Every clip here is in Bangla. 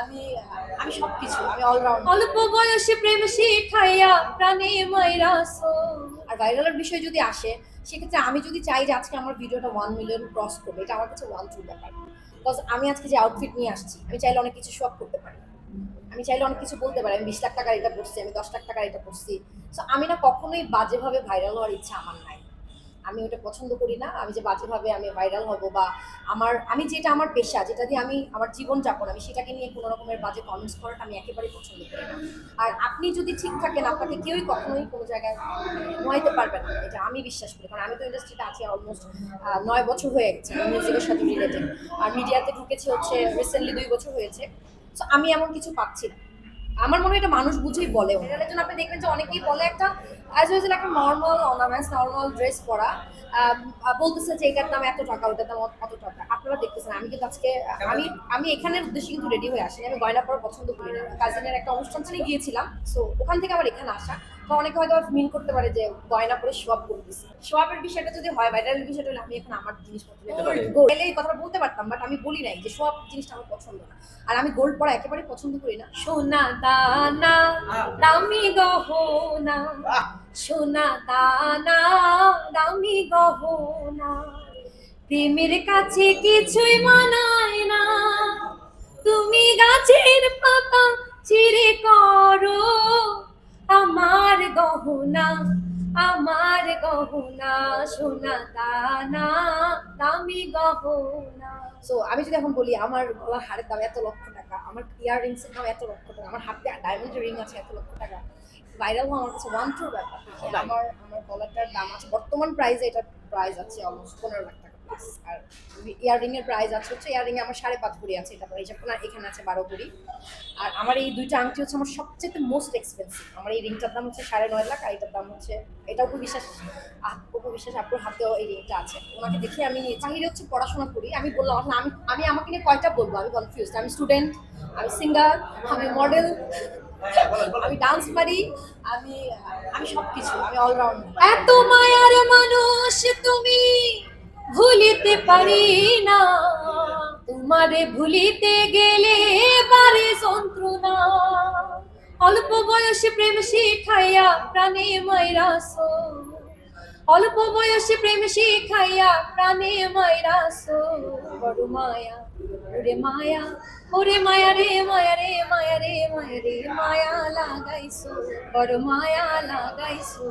আমি আমি সবকিছু আমি অলরাউন্ড অল্প বয়সে প্রেম শিখাইয়া প্রাণে মাইরাসো আর ভাইরালের বিষয় যদি আসে সেক্ষেত্রে আমি যদি চাই যে আজকে আমার ভিডিওটা ওয়ান মিলিয়ন ক্রস করবে এটা আমার কাছে ওয়ান ট্রু ব্যাপার। বিকজ আমি আজকে যে আউটফিট নিয়ে আসছি আমি চাইলে অনেক কিছু শখ করতে পারি। আমি চাইলে অনেক কিছু বলতে পারি আমি বিশ লাখ টাকার এটা করছি আমি দশ লাখ টাকার এটা করছি। সো আমি না কখনোই বাজেভাবে ভাইরাল হওয়ার ইচ্ছা আমার নাই। আমি ওটা পছন্দ করি না। আমি যে বাজেভাবে আমি ভাইরাল হব বা আমার, আমি যেটা আমার পেশা, যেটা দিয়ে আমি আমার জীবন যাপন, আমি সেটাকে নিয়ে কোনো রকমের বাজে কমেন্টস করাটা আমি একেবারেই পছন্দ করি না। আর আপনি যদি ঠিক থাকেন, আপনাকে কেউই কখনোই কোনো জায়গায় নোয়াইতে পারবেন না। এটা আমি বিশ্বাস করি। কারণ আমি তো ইন্ডাস্ট্রিতে আছি অলমোস্ট নয় বছর হয়ে গেছে। মিউজিকের সাথে রিলেটেড আর মিডিয়াতে ঢুকেছি হচ্ছে রিসেন্টলি দুই বছর হয়েছে। সো আমি এমন কিছু পাচ্ছি না। আমার মনে হয় এটা মানুষ বুঝেই বলে এর জন্য আপনি দেখবেন যে অনেকেই বলে একটা অ্যাজ ইউজুয়াল একটা নর্মাল অর্নামেন্টস নর্মাল ড্রেস পরা। বলতেছে যে এটার দাম এত টাকা ওটার দাম অত টাকা। আপনারা দেখতেছেন আমি কিন্তু আজকে আমি আমি এখানের উদ্দেশ্যে কিন্তু রেডি হয়ে আসি আমি গয়না পরা পছন্দ করি না। কাজিনের একটা অনুষ্ঠান ছিল গিয়েছিলাম সো ওখান থেকে আবার এখানে আসা। তো অনেকে হয়তো মিন করতে পারে যে গয়না পরে সোয়াব করতেছি। সোয়াবের বিষয়টা যদি হয় ভাইরালের বিষয়টা হলে আমি এখন আমার জিনিসপত্র গোল্ড এই কথাটা বলতে পারতাম বাট আমি বলি নাই যে সোয়াব জিনিসটা আমার পছন্দ না। আর আমি গোল্ড পরা একেবারে পছন্দ করি না। সোনা দানা দামি গহনা। সোনা দানা, দামি গহনা। প্রেমের কাছে কিছুই মানায় না। তুমি গাছের পাতা চিরে করো। আমার গহনা আমার গহনা, সোনা দানা, দামি গহনা। সো আমি যদি এখন বলি, আমার গলার হারের দাম এত লক্ষ টাকা আমার ইয়ার রিংস এর দাম এত লক্ষ টাকা আমার হাতে ডায়মন্ড রিং আছে এত লক্ষ টাকা। ভাইরাল হওয়া আমার কাছে ওয়ান ব্যাপার। আমার আমার গলাটার দাম আছে বর্তমান প্রাইসে এটার প্রাইস আছে অলমোস্ট পনেরো লাখ টাকা। প্লাস আর ইয়াররিং এর প্রাইস আছে হচ্ছে ইয়াররিং আমার সাড়ে পাঁচ ভরি আছে, এটা হিসাব করলে আর এখানে আছে বারো ভরি আর আমার এই দুইটা আংটি হচ্ছে আমার সবচেয়ে মোস্ট এক্সপেন্সিভ আমার এই রিংটার দাম হচ্ছে সাড়ে নয় লাখ, আর এটার দাম হচ্ছে এটা অপু বিশ্বাস অপু বিশ্বাস আপুর হাতেও এই রিংটা আছে। ওনাকে দেখে আমি চাহিদা হচ্ছে পড়াশোনা করি। আমি বললাম আমি আমি আমাকে নিয়ে কয়টা বলব? আমি কনফিউজ আমি স্টুডেন্ট আমি সিঙ্গার আমি মডেল আমি ডান্স পারি আমি আমি সবকিছু, আমি অলরাউন্ড এত মায়ার মানুষ তুমি! ভুলিতে পারি না। তোমারে ভুলিতে গেলে বারে যন্ত্রণা। অল্প বয়সে প্রেম শিখাইয়া প্রাণে মাইরাসো অল্প বয়সে প্রেম শিখাইয়া প্রাণে মাইরাসো বড় মায়া, ওরে মায়া ওরে মায়া রে মায়া রে মায়া রে মায়া রে, মায়া লাগাইছো। বড় মায়া লাগাইছো,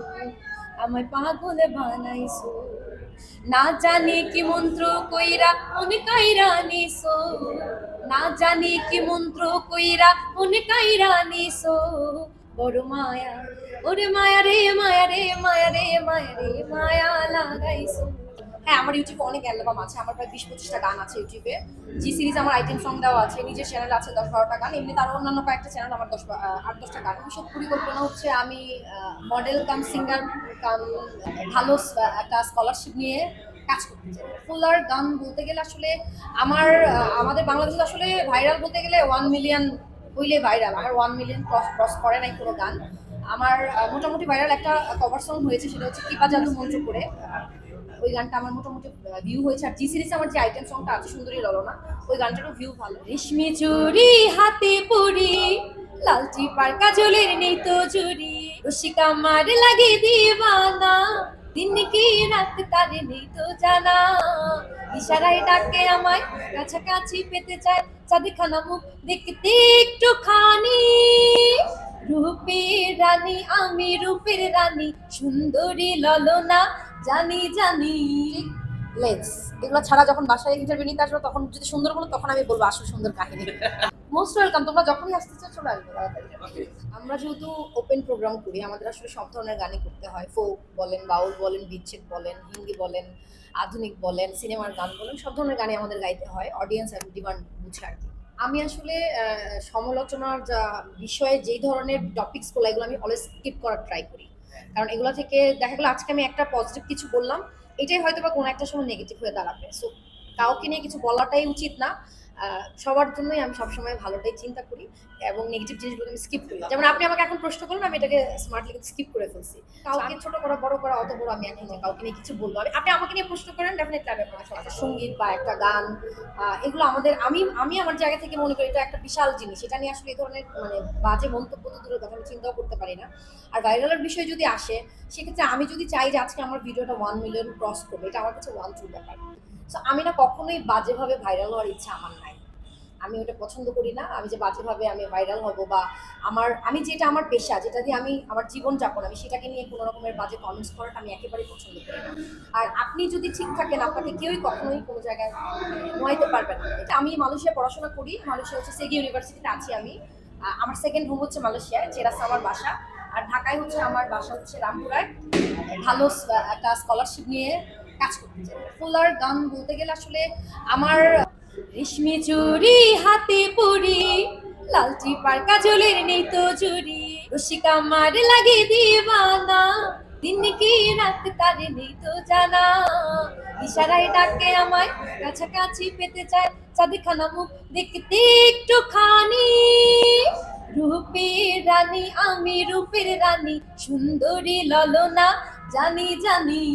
আমায় পাগল বানাইছো। না জানি কি মন্ত্র কইরা মনে কাইরা নিছো। না জানি কি মন্ত্র কইরা মনে কাইরা নিছো। বড় মায়া, ওরে মায়া রে মায়া রে মায়া রে মায়া রে, মায়া লাগাইছো। হ্যাঁ আমার ইউটিউবে অনেক অ্যালবাম আছে, আমার প্রায় বিশ পঁচিশটা গান আছে ইউটিউবে জি সিরিজ আমার আইটেম সং দেওয়া আছে, নিজের চ্যানেল আছে দশ বারোটা গান এমনি তার অন্যান্য কয়েকটা চ্যানেল আমার দশ আট দশটা গান। সব পরিকল্পনা হচ্ছে আমি মডেল কাম সিঙ্গার কাম, ভালো একটা স্কলারশিপ নিয়ে কাজ করতে চাই। ফুলার গান বলতে গেলে আসলে আমার আমাদের বাংলাদেশে আসলে ভাইরাল বলতে গেলে ওয়ান মিলিয়ন হইলে ভাইরাল আমার ওয়ান মিলিয়ন ক্রস ক্রস করে নাই কোনো গান। আমার মোটামুটি ভাইরাল একটা কভার সং হয়েছে, সেটা হচ্ছে কিপা জাদু মন্ত্র করে। ওই গানটা আমার মোটামুটি ভিউ হয়েছে। আর জি সিরিজ আমার যে আইটেম সংটা আছে, সুন্দরী ললনা, ওই গানটারও ভিউ ভালো। রেশমি চুরি হাতে পরি, লালচি পার কাজলের নেই তো জুরি রসিকা মার লাগে দিবানা, দিন কি রাত তার নেই তো জানা। ইশারায় ডাকে আমায়, কাছাকাছি পেতে চায়, চাঁদিখানা মুখ দেখতে একটু খানি রূপের রানী, আমি রূপের রানী, সুন্দরী ললনা জানি জানি। লেন্স এগুলো ছাড়া যখন বাসায় ইন্টারভিউ নিতে আসব, তখন যদি সুন্দর বলো তখন আমি বলব আসল সুন্দর কাহিনী। মোস্ট ওয়েলকাম তোমরা যখনই আসতে চাও, চলে আসবে আমরা যেহেতু ওপেন প্রোগ্রাম করি, আমাদের আসলে সব ধরনের গানই করতে হয়। ফোক বলেন, বাউল বলেন, বিচ্ছেদ বলেন, হিন্দি বলেন, আধুনিক বলেন, সিনেমার গান বলেন, সব ধরনের গানই আমাদের গাইতে হয় অডিয়েন্স এবং ডিমান্ড বুঝে আর কি। আমি আসলে সমালোচনার যা বিষয়ে যেই ধরনের টপিকসগুলো এগুলো আমি অলওয়েজ স্কিপ করার ট্রাই করি। কারণ এগুলো থেকে দেখা গেলো আজকে আমি একটা পজিটিভ কিছু বললাম, এটাই হয়তো বা কোনো একটা সময় নেগেটিভ হয়ে দাঁড়াবে। সো কাউকে নিয়ে কিছু বলাটাই উচিত না। সবার জন্যই আমি সবসময় ভালোটাই চিন্তা করি এবং নেগেটিভ জিনিসগুলো আমি স্কিপ করি। যেমন আপনি আমাকে এখন প্রশ্ন করলেন আমি এটাকে স্মার্টলি স্কিপ করে ফেলছি। কাউকে ছোট করা বড় করা অত বড় আমি এখন কাউকে নিয়ে কিছু বলব। আমি আপনি আমাকে নিয়ে প্রশ্ন করেন ডেফিনেটলি আমি আপনার সাথে সংগীত বা একটা গান এগুলো আমাদের আমি আমি আমার জায়গা থেকে মনে করি এটা একটা বিশাল জিনিস। এটা নিয়ে আসলে এই ধরনের মানে বাজে মন্তব্য তো দূরের কথা আমি চিন্তাও করতে পারি না। আর ভাইরালের বিষয় যদি আসে সেক্ষেত্রে আমি যদি চাই যে আজকে আমার ভিডিওটা ওয়ান মিলিয়ন ক্রস করবে এটা আমার কাছে ওয়ান ট্রু ব্যাপার। সো আমি না কখনোই বাজেভাবে ভাইরাল হওয়ার ইচ্ছা আমার নাই। আমি ওটা পছন্দ করি না, আমি যে বাজেভাবে আমি ভাইরাল হব বা আমার, আমি যেটা আমার পেশা, যেটা দিয়ে আমি আমার জীবন যাপন, আমি সেটাকে নিয়ে কোনো রকমের বাজে কমেন্টস করাটা আমি একেবারেই পছন্দ করি না। আর আপনি যদি ঠিক থাকেন, আপনাকে কেউই কখনোই কোনো জায়গায় নোয়াইতে পারবে না। এটা আমি মালয়েশিয়া পড়াশোনা করি, মালয়েশিয়া হচ্ছে সেগি ইউনিভার্সিটিতে আছি আমি। আমার সেকেন্ড হোম হচ্ছে মালয়েশিয়ায় চেরাসা আমার বাসা। আর ঢাকায় হচ্ছে আমার বাসা হচ্ছে রামপুরায়। ভালো একটা স্কলারশিপ নিয়ে কাজ করতে চাই। ফুলার গান বলতে গেলে আসলে আমার রেশমি চুরি, হাতে পুরি, লালচি পার কাজলের নেই তো চুরি রসিকা মার লাগে দিবানা দিন কি রাত তারে নেই তো জানা। ইশারায় ডাকে আমায়, কাছাকাছি পেতে চায় চাঁদখানা মুখ, দেখতে একটু খানি রূপের রানী, আমি রূপের রানী, সুন্দরী, ললনা, জানি জানি।